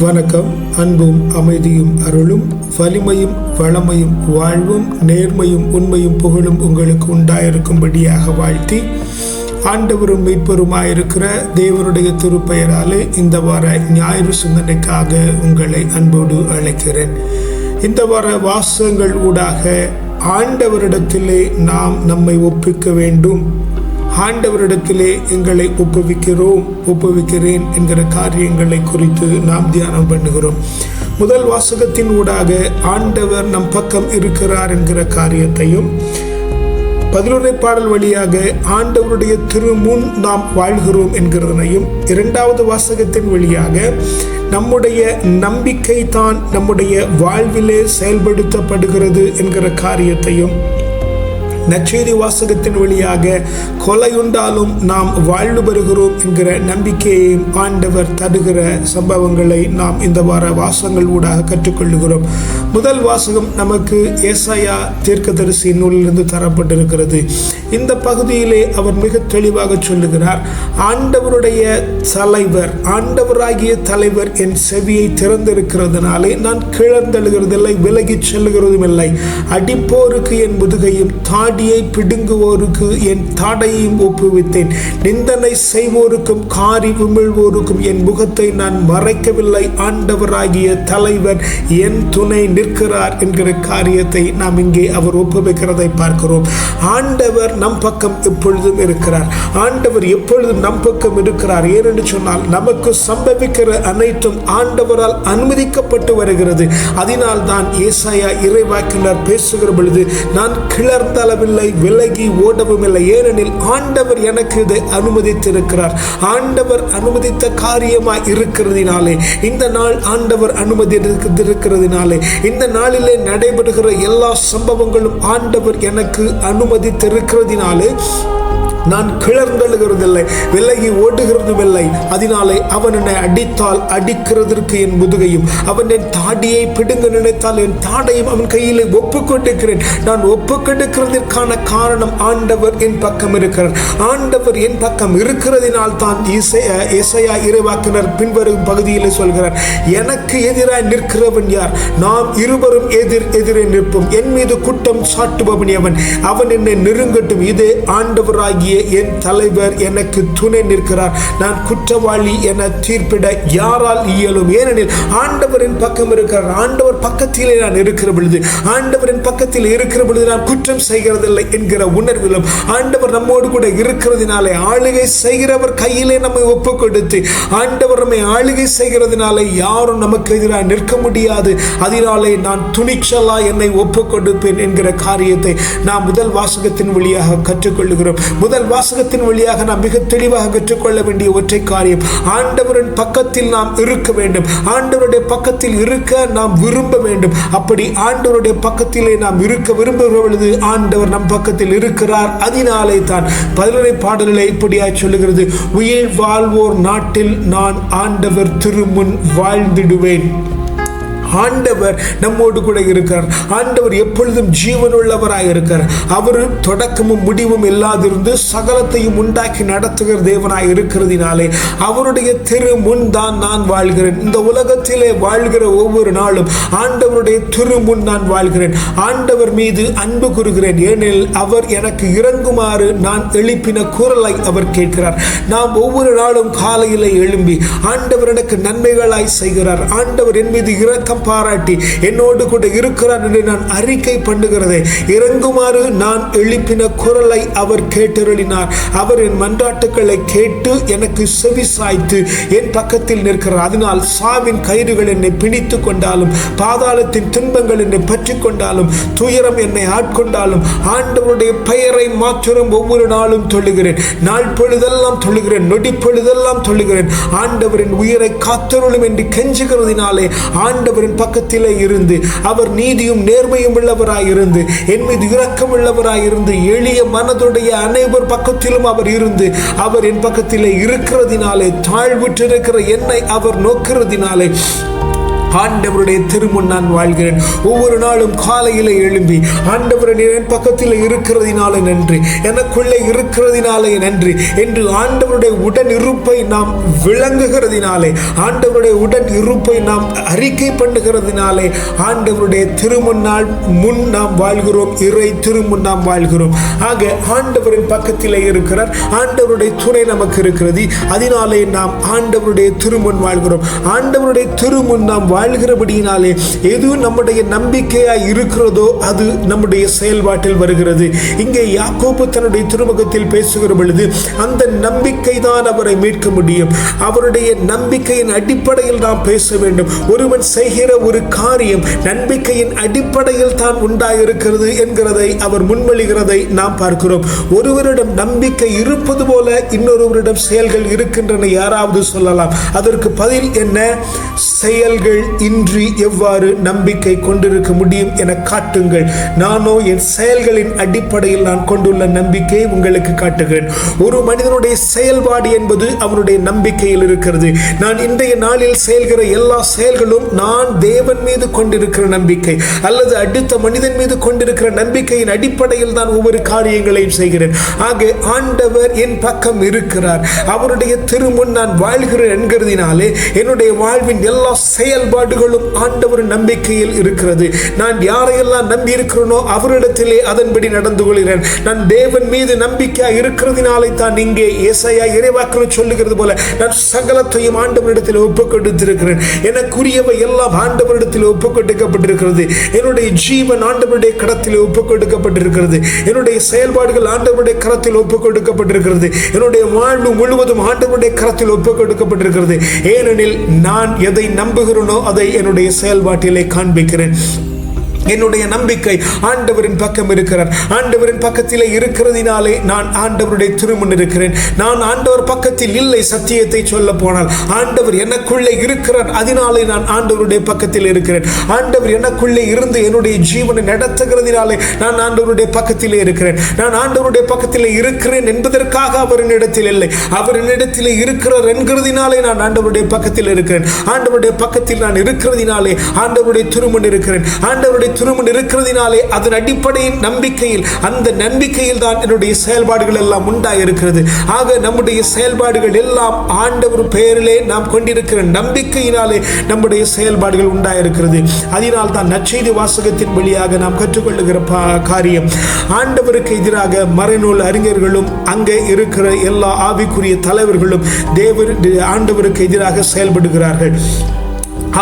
வணக்கம். அன்பும் அமைதியும் அருளும் வலிமையும் வளமையும் வாழ்வும் நேர்மையும் உண்மையும் புகழும் உங்களுக்கு உண்டாயிருக்கும்படியாக வாழ்த்தி ஆண்டவரும் மீட்பருமாயிருக்கிற தேவனுடைய திருப்பெயராலே இந்த வார ஞாயிறு சிந்தனைக்காக உங்களை அன்போடு அழைக்கிறேன். இந்த வார வாசகங்கள் ஊடாக ஆண்டவரிடத்திலே நாம் நம்மை ஒப்பிக்க வேண்டும். ஆண்டவரிடத்திலே எங்களை ஒப்புவிக்கிறோம் ஒப்புவிக்கிறேன் என்கிற காரியங்களை குறித்து நாம் தியானம் பண்ணுகிறோம். முதல் வாசகத்தின் ஊடாக ஆண்டவர் நம் பக்கம் இருக்கிறார் என்கிற காரியத்தையும் பதிலுரை பாடல் வழியாக ஆண்டவருடைய திருமுன் நாம் வாழ்கிறோம் என்கிறதனையும் இரண்டாவது வாசகத்தின் வழியாக நம்முடைய நம்பிக்கை தான் நம்முடைய வாழ்விலே செயல்படுத்தப்படுகிறது என்கிற காரியத்தையும் நற்செய்தி வாசகத்தின் வழியாக கொலையுண்டாலும் நாம் வாழ்ந்து வருகிறோம் என்கிற நம்பிக்கையையும் ஆண்டவர் தருகிற சம்பவங்களை நாம் இந்த வார வாசகங்கள் ஊடாக கற்றுக்கொள்ளுகிறோம். முதல் வாசகம் நமக்கு ஏசாயா தீர்க்கதரிசி நூலிலிருந்து தரப்பட்டிருக்கிறது. இந்த பகுதியிலே அவர் மிக தெளிவாக சொல்லுகிறார் ஆண்டவருடைய தலைவர் ஆண்டவராகிய தலைவர் என் செவியை திறந்திருக்கிறதுனாலே நான் கிளர்ந்தெழுகிறதில்லை விலகிச் செல்லுகிறதும் இல்லை அடிப்போருக்கு என் முதுகையும் தாடியை பிடுங்குவோருக்கு என் தாடையையும் ஒப்புவித்தேன். நிந்தனை செய்வோருக்கும் காரி உமிழ்வோருக்கும் என் முகத்தை நான் மறைக்கவில்லை. ஆண்டவராகிய தலைவர் என் துணை நிற்கிறார் என்கிற காரியத்தை நாம் இங்கே அவர் ஒப்புவிக்கிறதை பார்க்கிறோம். ஆண்டவர் நம் பக்கம் எப்பொழுதும் இருக்கிறார். ஆண்டவர் எப்பொழுதும் நம் பக்கம் இருக்கிறார். ஏனென்று சொன்னால் நமக்கு சம்பவிக்கிற அனைத்தும் ஆண்டவரால் அனுமதிக்கப்பட்டு வருகிறது. அதனால் தான் ஏசாயா இறைவாக்கினர் பேசுகிற பொழுது நான் கிளர்ந்தளவில்லை விலகி ஓடவும் இல்லை. ஏனெனில் ஆண்டவர் எனக்கு இதை அனுமதித்திருக்கிறார். ஆண்டவர் அனுமதித்த காரியமாக இருக்கிறதுனாலே இந்த நாள் ஆண்டவர் அனுமதி இருக்கிறதினாலே இந்த நாளிலே நடைபெறுகிற எல்லா சம்பவங்களும் ஆண்டவர் எனக்கு அனுமதித்திருக்கிறதுனாலே நான் கிளர்ந்தழுகிறதில்லை விலகி ஓடுகிறதும் இல்லை அதனாலே அவன் என்னை அடித்தால் அடிக்கிறதற்கு என் முதுகையும் அவன் என் தாடியை பிடுங்க நினைத்தால் என் தாடையும் அவன் கையில் ஒப்புக்கொண்டிருக்கிறேன். நான் ஒப்புக்கொண்டிருக்கிறதற்கான காரணம் ஆண்டவர் என் பக்கம் இருக்கிறார். ஆண்டவர் என் பக்கம் இருக்கிறதினால் தான் இசையா இசையா இறைவாக்கினர் பின்வரும் பகுதியில் சொல்கிறார் எனக்கு எதிராக நிற்கிறவன் யார்? நாம் இருவரும் எதிர் எதிரே நிற்போம். என் மீது குற்றம் சாட்டுபவன் எவன்? அவன் என்னை நெருங்கட்டும். இதே ஆண்டவராகிய என் தலைவர் எனக்கு துணை நிற்கிறார். நான் குற்றவாளி என தீர்ப்பிட யாரால் இயலும்? ஏனெனில் ஆண்டவரின் பக்கம் இருக்கிறார். ஆண்டவர் பக்கத்திலே நான் இருக்கிற பொழுது ஆண்டவரின் பக்கத்தில் இருக்கிற பொழுது நான் குற்றம் செய்கிறதில்லை என்கிற உணர்விலும் ஆண்டவர் நம்மோடு கூட இருக்கிறதுனாலே ஆளுகை செய்கிறவர் கையிலே நம்மை ஒப்பு கொடுத்து ஆண்டவர் நம்மை ஆளுகை செய்கிறதுனாலே யாரும் நமக்கு எதிராக நிற்க முடியாது. அதனாலே நான் துணிச்சலா என்னை ஒப்பு கொடுப்பேன் என்கிற காரியத்தை நாம் முதல் வாசகத்தின் வழியாக கற்றுக்கொள்ளுகிறோம் முதல் வாசகத்தின் வழியாக நாம் மிக தெளிவாக கற்றுக்கொள்ள வேண்டிய ஒற்றை காரியம். ஆண்டவரின் பக்கத்தில் நாம் இருக்க வேண்டும். ஆண்டவருடைய பக்கத்தில் இருக்க நாம் விரும்ப வேண்டும். அப்படி ஆண்டவருடைய பக்கத்திலே நாம் இருக்க விரும்புகிற பொழுது ஆண்டவர் நம் பக்கத்தில் இருக்கிறார். அதனாலே தான் பதிலுரை பாடல்களை இப்படியாய் சொல்லுகிறது. உயிர் வாழ்வோர் நாட்டில் நான் ஆண்டவர் திருமுன் வாழ்ந்திடுவேன். ஆண்டவர் நம்மோடு கூட இருக்கிறார் ஆண்டவர் எப்பொழுதும் ஜீவனுள்ளவராக இருக்கிறார் அவர் தொடக்கமும் முடிவும் இல்லாதிருந்து சகலத்தையும் உண்டாக்கி நடத்துகிற தேவனாய் இருக்கிறதினாலே அவருடைய திரு முன் தான் நான் வாழ்கிறேன். இந்த உலகத்திலே வாழ்கிற ஒவ்வொரு நாளும் ஆண்டவருடைய திரு முன் நான் வாழ்கிறேன். ஆண்டவர் மீது அன்பு கூறுகிறேன். ஏனெனில் அவர் எனக்கு இறங்குமாறு நான் எழுப்பின குரலை அவர் கேட்கிறார். நாம் ஒவ்வொரு நாளும் காலையில் எழும்பி ஆண்டவர் எனக்கு நன்மைகளாய் செய்கிறார். ஆண்டவர் என் மீது இரக்கம் பாராட்டி என்னோடு கூட இருக்கிறார் என்று நான் அறிக்கை பண்ணுகிறதை. இறங்குமாறு நான் எழுப்பின குரலை அவர் கேட்டருளினார். அவர் என் மன்றாட்டுக்களை கேட்டு எனக்கு செவி சாய்த்து என் பக்கத்தில் நிற்கிறார். அதனால் சாவின் கயிறுகள் என்னை பிணித்து கொண்டாலும் பாதாளத்தின் துன்பங்கள் என்னை பற்றி கொண்டாலும் துயரம் என்னை ஆட்கொண்டாலும் ஆண்டவருடைய பெயரை மாத்திரம் ஒவ்வொரு நாளும் தொழுகிறேன். நாள் பொழுதெல்லாம் தொழுகிறேன் நொடி பொழுதெல்லாம் தொழுகிறேன். ஆண்டவரின் உயிரை காத்தருளும் என்று கெஞ்சுகிறதினாலே ஆண்டவரின் பக்கத்திலே இருந்து அவர் நீதியும் நேர்மையும் உள்ளவராய் இருந்து என் மீது இரக்கம் உள்ளவராய் இருந்து எளிய மனதுடைய அனைவர் பக்கத்திலும் அவர் இருந்து அவர் என் பக்கத்திலே இருக்கிறதினாலே தாழ்வுற்றிருக்கிற என்னை அவர் நோக்கிறதினாலே ஆண்டவருடைய திருமுன் நான் வாழ்கிறேன். ஒவ்வொரு நாளும் காலையில் எழும்பி ஆண்டவருடைய என் பக்கத்தில் இருக்கிறதினால நன்றி. எனக்குள்ளே இருக்கிறதினாலே நன்றி. என்று ஆண்டவருடைய உடன் இருப்பை நாம் விளங்குகிறதினாலே ஆண்டவருடைய உடன் இருப்பை நாம் அறிக்கை பண்ணுகிறதினாலே ஆண்டவருடைய திருமுன்னால் முன் நாம் வாழ்கிறோம். இறை திருமுன் நாம் வாழ்கிறோம். ஆக ஆண்டவரின் பக்கத்திலே இருக்கிறார். ஆண்டவருடைய துணை நமக்கு இருக்கிறது. அதனாலே நாம் ஆண்டவருடைய திருமுன் வாழ்கிறோம். ஆண்டவருடைய திருமுன் நாம் வாழ் வாழ்கிறபடியினாலே எது நம்முடைய நம்பிக்கையாக இருக்கிறதோ அது நம்முடைய செயல்பாட்டில் வருகிறது. இங்கே யாக்கோப்பு தன்னுடைய திருமுகத்தில் பேசுகிற பொழுது அந்த நம்பிக்கை தான் அவரை மீட்க முடியும். அவருடைய நம்பிக்கையின் அடிப்படையில் தான் பேச வேண்டும். ஒருவன் செய்கிற ஒரு காரியம் நம்பிக்கையின் அடிப்படையில் தான் உண்டாயிருக்கிறது என்கிறதை அவர் முன்மொழிகிறதை நாம் பார்க்கிறோம். ஒருவரிடம் நம்பிக்கை இருப்பது போல இன்னொருவரிடம் செயல்கள் இருக்கின்றன யாராவது சொல்லலாம். அதற்கு பதில் என்ன? செயல்கள் இன்றி எவ்வாறு நம்பிக்கை கொண்டிருக்க முடியும் என காட்டுங்கள். நானோ என் செயல்களின் அடிப்படையில் நான் கொண்டுள்ள நம்பிக்கையை உங்களுக்கு காட்டுகிறேன். ஒரு மனிதனுடைய செயல்பாடு என்பது அவனுடைய நம்பிக்கையில் இருக்கிறது. நான் இன்றைய நாளில் செயல்கிற எல்லா செயல்களும் நான் தேவன் மீது கொண்டிருக்கிற நம்பிக்கை அல்லது அடுத்த மனிதன் மீது கொண்டிருக்கிற நம்பிக்கையின் அடிப்படையில் தான் ஒவ்வொரு காரியங்களையும் செய்கிறேன். ஆக ஆண்டவர் என் பக்கம் இருக்கிறார். அவருடைய திருமுன் நான் வாழ்கிறேன் என்கிறதினாலே என்னுடைய வாழ்வின் எல்லா செயல்பாடு செயல்பாடுகளும் ஆண்டவர் நம்பிக்கையில் இருக்கிறது. நான் யாரையெல்லாம் நம்பி இருக்கிறேனோ அவரிடத்திலே அதன்படி நடந்து கொள்கிறேன். நான் தேவன் மீது நம்பிக்கையா இருக்கிறதுனாலே தான் இங்கே இசையா இறைவாக்கள் சொல்லுகிறது போல நான் சகலத்தையும் ஆண்டவரிடத்தில் ஒப்பு கொடுத்திருக்கிறேன் எனக்குரியவை எல்லாம் ஆண்டவரிடத்தில் ஒப்பு கொடுக்கப்பட்டிருக்கிறது என்னுடைய ஜீவன் ஆண்டவருடைய கடத்தில் ஒப்பு கொடுக்கப்பட்டிருக்கிறது என்னுடைய செயல்பாடுகள் ஆண்டவருடைய கரத்தில் ஒப்பு கொடுக்கப்பட்டிருக்கிறது என்னுடைய வாழ்வு முழுவதும் ஆண்டவருடைய கரத்தில் ஒப்பு கொடுக்கப்பட்டிருக்கிறது ஏனெனில் நான் எதை நம்புகிறேனோ அதை என்னுடைய செயல்பாட்டிலே காண்பிக்கிறேன். என்னுடைய நம்பிக்கை ஆண்டவரின் பக்கம் இருக்கிறார். ஆண்டவரின் பக்கத்தில் இருக்கிறதினாலே நான் ஆண்டவருடைய திருமுன் இருக்கிறேன். நான் ஆண்டவர் பக்கத்தில் இல்லை சத்தியத்தை சொல்ல போனால். ஆண்டவர் எனக்குள்ளே இருக்கிறார் அதனாலே நான் ஆண்டவருடைய பக்கத்தில் இருக்கிறேன். ஆண்டவர் எனக்குள்ளே இருந்து என்னுடைய ஜீவனை நடத்துகிறதினாலே நான் ஆண்டவருடைய பக்கத்திலே இருக்கிறேன். நான் ஆண்டவருடைய பக்கத்தில் இருக்கிறேன் என்பதற்காக அவரின் இடத்தில் இல்லை. அவரின் இருக்கிறார் என்கிறதினாலே நான் ஆண்டவருடைய பக்கத்தில் இருக்கிறேன். ஆண்டவருடைய பக்கத்தில் நான் இருக்கிறதினாலே ஆண்டவருடைய திருமுன் இருக்கிறேன். ஆண்டவருடைய திருமணம் இருக்கிறதினாலே அதன் அடிப்படையின் நம்பிக்கையில் அந்த நம்பிக்கையில் தான் என்னுடைய செயல்பாடுகள் எல்லாம் உண்டாயிருக்கிறது. ஆக நம்முடைய செயல்பாடுகள் எல்லாம் ஆண்டவர் பெயரிலே நாம் கொண்டிருக்கிற நம்பிக்கையினாலே நம்முடைய செயல்பாடுகள் உண்டாயிருக்கிறது. அதனால் தான் நற்செய்தி வாசகத்தின் வழியாக நாம் கற்றுக்கொள்ளுகிற பா- காரியம் ஆண்டவருக்கு எதிராக மறைநூல் அறிஞர்களும் அங்கே இருக்கிற எல்லா ஆவிக்குரிய தலைவர்களும் தேவர் ஆண்டவருக்கு எதிராக செயல்படுகிறார்கள்.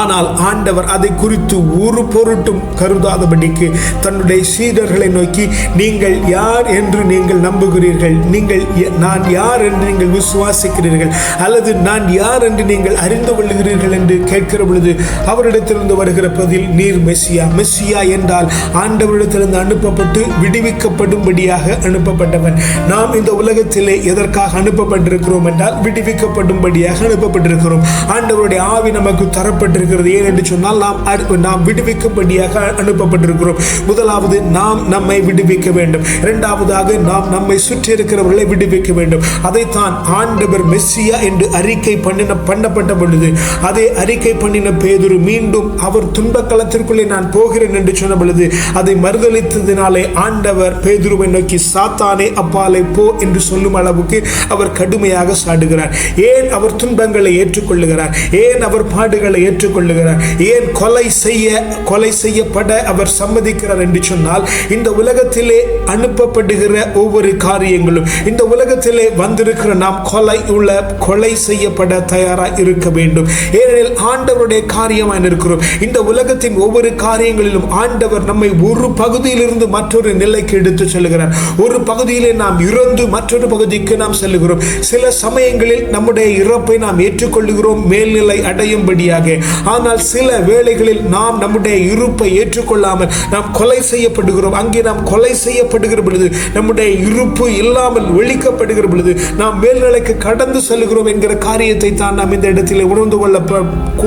ஆனால் ஆண்டவர் அதை குறித்து ஒரு பொருட்டும் கருதாதபடிக்கு தன்னுடைய சீடர்களை நோக்கி நீங்கள் யார் என்று நீங்கள் நம்புகிறீர்கள். நீங்கள் நான் யார் என்று நீங்கள் விசுவாசிக்கிறீர்கள். அல்லது நான் யார் என்று நீங்கள் அறிந்து கொள்கிறீர்கள் என்று கேட்கிற பொழுது அவரிடத்திலிருந்து வருகிற பதில் நீர் மெஸ்ஸியா மெஸ்ஸியா என்றால் ஆண்டவரிடத்திலிருந்து அனுப்பப்பட்டு விடுவிக்கப்படும்படியாக அனுப்பப்பட்டவன். நாம் இந்த உலகத்திலே எதற்காக அனுப்பப்பட்டிருக்கிறோம் என்றால் விடுவிக்கப்படும்படியாக அனுப்பப்பட்டிருக்கிறோம். ஆண்டவருடைய ஆவி நமக்கு தரப்பட்டிருக்கிறது. ஏன் என்று சொன்னால் நாம் நாம் விடுவிக்கும்படியாக அனுப்பப்பட்டிருக்கிறோம். முதலாவது நாம் நம்மை விடுவிக்க வேண்டும். இரண்டாவதாக நாம் நம்மை சுற்றி இருக்கிறவர்களை விடுவிக்க வேண்டும். அதைத்தான் ஆண்டவர் மெஸ்ஸியா என்று அறிக்கை பண்ணின பண்ணப்பட்ட பொழுது அதை அறிக்கை பண்ணின பேதுரு மீண்டும் அவர் துன்பக்களத்திற்குள்ளே நான் போகிறேன் என்று சொன்ன பொழுது அதை மறுதளித்ததினாலே ஆண்டவர் பேதுருவை நோக்கி சாத்தானே அப்பாலே போ என்று சொல்லும் அளவுக்கு அவர் கடுமையாக சாடுகிறார். ஏன் அவர் துன்பங்களை ஏற்றுக்கொள்ளுகிறார்? ஏன் அவர் பாடுகளை ஏற்று ஏற்றுக்கொள்ளுகிறார். ஏன் கொலை செய்ய கொலை செய்யப்பட அவர் சம்மதிக்கிறார் என்று சொன்னால் இந்த உலகத்திலே அனுப்பப்படுகிற ஒவ்வொரு காரியங்களும் இந்த உலகத்திலே வந்திருக்கிற நாம் கொலை உள்ள கொலை செய்யப்பட தயாராக இருக்க வேண்டும். ஏனெனில் ஆண்டவருடைய காரியமாக இருக்கிறோம் இந்த உலகத்தின் ஒவ்வொரு காரியங்களிலும் ஆண்டவர் நம்மை ஒரு பகுதியிலிருந்து மற்றொரு நிலைக்கு எடுத்து செல்கிறார். ஒரு பகுதியிலே நாம் இறந்து மற்றொரு பகுதிக்கு நாம் செல்லுகிறோம் சில சமயங்களில் நம்முடைய இறப்பை நாம் ஏற்றுக்கொள்ளுகிறோம் மேல்நிலை அடையும்படியாக. ஆனால் சில வேளைகளில் நாம் நம்முடைய இருப்பை ஏற்றுக்கொள்ளாமல் நாம் கொலை செய்யப்படுகிறோம். அங்கே நாம் கொலை செய்யப்படுகிற பொழுது நம்முடைய இருப்பு இல்லாமல் ஒழிக்கப்படுகிற பொழுது நாம் மேல்நிலைக்கு கடந்து செல்கிறோம் என்கிற காரியத்தை தான் நாம் இந்த இடத்தில் உணர்ந்து கொள்ள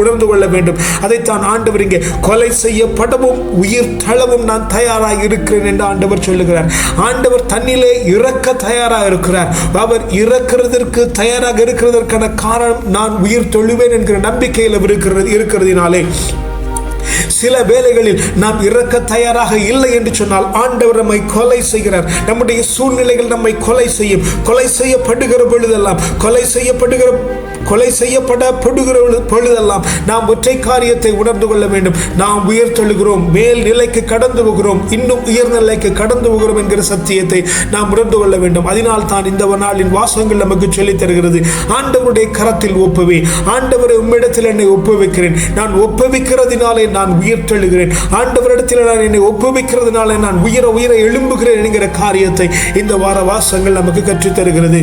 உணர்ந்து கொள்ள வேண்டும். அதைத்தான் ஆண்டவர் இங்கே கொலை செய்யப்படவும் உயிர் தளவும் நான் தயாராக இருக்கிறேன் என்று ஆண்டவர் சொல்லுகிறார். ஆண்டவர் தன்னிலே இறக்க தயாராக இருக்கிறார். அவர் இறக்கிறதற்கு தயாராக இருக்கிறதற்கான காரணம் நான் உயிர் தொழுவேன் என்கிற நம்பிக்கையில் அவர் இருக்கிறது. இருக்கிறதினாலே சில வேளைகளில் நாம் இறக்க தயாராக இல்லை என்று சொன்னால் ஆண்டவர் நம்மை கொலை செய்கிறார். நம்முடைய சூழ்நிலைகள் நம்மை கொலை செய்யும். கொலை செய்யப்படுகிற பொழுதெல்லாம் கொலை செய்யப்படுகிற கொலை செய்யப்படப்படுகிற பொழுதெல்லாம் நாம் ஒற்றை காரியத்தை உணர்ந்து கொள்ள வேண்டும். நாம் உயர்த்தெழுகிறோம் மேல் நிலைக்கு கடந்து போகிறோம் இன்னும் உயர் நிலைக்கு கடந்து போகிறோம் என்கிற சத்தியத்தை நாம் உணர்ந்து கொள்ள வேண்டும். அதனால் தான் இந்த நாளின் வாசகங்கள் நமக்கு சொல்லித் தருகிறது ஆண்டவருடைய கரத்தில் ஒப்புவே ஆண்டவரை உம்மிடத்தில் என்னை ஒப்புவிக்கிறேன். நான் ஒப்புவிக்கிறதினாலே நான் உயிர்த்தெழுகிறேன் ஆண்டவரிடத்தில் நான் என்னை ஒப்புவிக்கிறதுனாலே நான் உயர உயர எழும்புகிறேன் என்கிற காரியத்தை இந்த வார வாசங்கள் நமக்கு கற்றுத் தருகிறது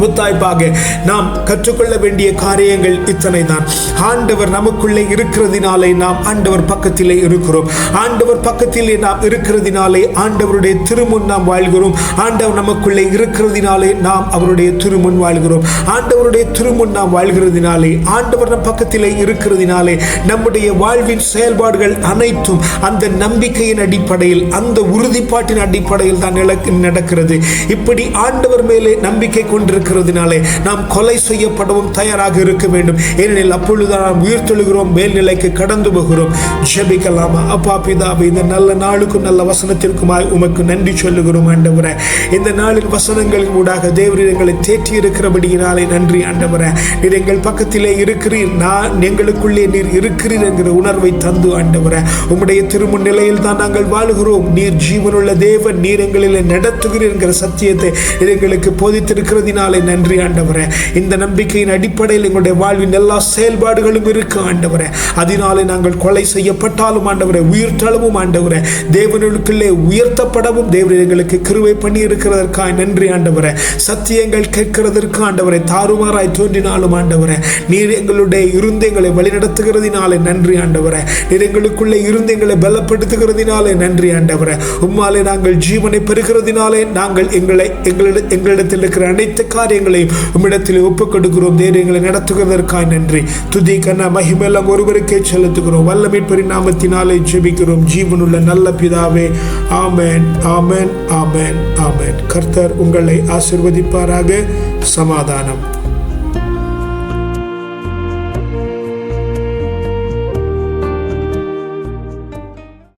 முத்தாய்ப்பாக. நாம் கற்றுக்கொள்ள வேண்டிய காரியங்கள் இத்தனை தான் ஆண்டவர் நமக்குள்ளே இருக்கிறதினாலே நாம் ஆண்டவர் பக்கத்திலே இருக்கிறோம். ஆண்டவர் பக்கத்திலே நாம் இருக்கிறதினாலே ஆண்டவருடைய திருமுன் நாம் வாழ்கிறோம். ஆண்டவர் நமக்குள்ளே இருக்கிறதினாலே நாம் அவருடைய திருமுன் வாழ்கிறோம். ஆண்டவருடைய திருமுன் நாம் வாழ்கிறதினாலே ஆண்டவர் நம் பக்கத்திலே இருக்கிறதினாலே நம்முடைய வாழ்வின் செயல்பாடுகள் அனைத்தும் அந்த நம்பிக்கையின் அடிப்படையில் அந்த உறுதிப்பாட்டின் அடிப்படையில் தான் நடக்கிறது. இப்படி ஆண்டவர் மேலே நம்பிக்கை இருக்கிறதுனாலே நாம் கொலை செய்யப்படவும் தயாராக இருக்க வேண்டும். ஏனெனில் அப்பொழுது நாம் உயிர்த்தெழுகிறோம் மேல்நிலைக்கு கடந்து போகிறோம். ஜெபிக்கலாமா? அப்பா பிதாவை இந்த நல்ல நாளுக்கும் நல்ல வசனத்திற்குமாய் உமக்கு நன்றி சொல்லுகிறோம் ஆண்டவரே. இந்த நாளின் வசனங்களின் ஊடாக தேவரீர் எங்களை தேற்றி இருக்கிறபடியினாலே நன்றி ஆண்டவரே. நீர் எங்கள் பக்கத்திலே இருக்கிறீர். நான் எங்களுக்குள்ளே நீர் இருக்கிறீர் என்கிற உணர்வை தந்து ஆண்டவரே. உம்முடைய திருமண நிலையில் தான் நாங்கள் வாழுகிறோம். நீர் ஜீவனுள்ள தேவன் நீர் எங்களில் நடத்துகிறீர் என்கிற சத்தியத்தை எங்களுக்கு போதித்திருக்கிறதினாலே நன்றி ஆண்டவரே. இந்த நம்பிக்கையின் அடிப்படையில் எங்களுடைய வாழ்வின் எல்லா செயல்பாடுகளும் இருக்கு ஆண்டவரே. அதனாலே நாங்கள் கொலை செய்யப்பட்டாலும் ஆண்டவரே உயிர்த்தளவும் ஆண்டவரே. தேவனுக்குள்ளே உயர்த்தப்படவும் தேவன் எங்களுக்கு கிருவை பண்ணி இருக்கிறதற்காக நன்றி ஆண்டவரே. சத்தியங்கள் கேட்கிறதற்கு ஆண்டவரை தாறுமாறாய் தோன்றினாலும் ஆண்டவரே நீர் எங்களுடைய இருந்து எங்களை வழிநடத்துகிறதினாலே நன்றி ஆண்டவரே. நீர் எங்களுக்குள்ளே இருந்து எங்களை பலப்படுத்துகிறதினாலே நன்றி ஆண்டவரே. உம்மாலே நாங்கள் ஜீவனை பெறுகிறதினாலே நாங்கள் எங்களை எங்களிட எங்களிடத்தில் இருக்கிற அனைத்து காரியங்களையும் உம்மிடத்தில் ஒப்புக் கொடுக்கிறோம் தேரியங்களை நடத்துவதற்காக நன்றி. துதி கண்ண மகிமெல்லாம் ஒருவருக்கே செலுத்துகிறோம். வல்லமை பரிணாமத்தினாலே ஜெபிக்கிறோம். ஜீவனுள்ள நல்ல பிதாவே ஆமேன் ஆமேன் ஆமேன் ஆமேன். கர்த்தர் உங்களை ஆசிர்வதிப்பாராக. சமாதானம்.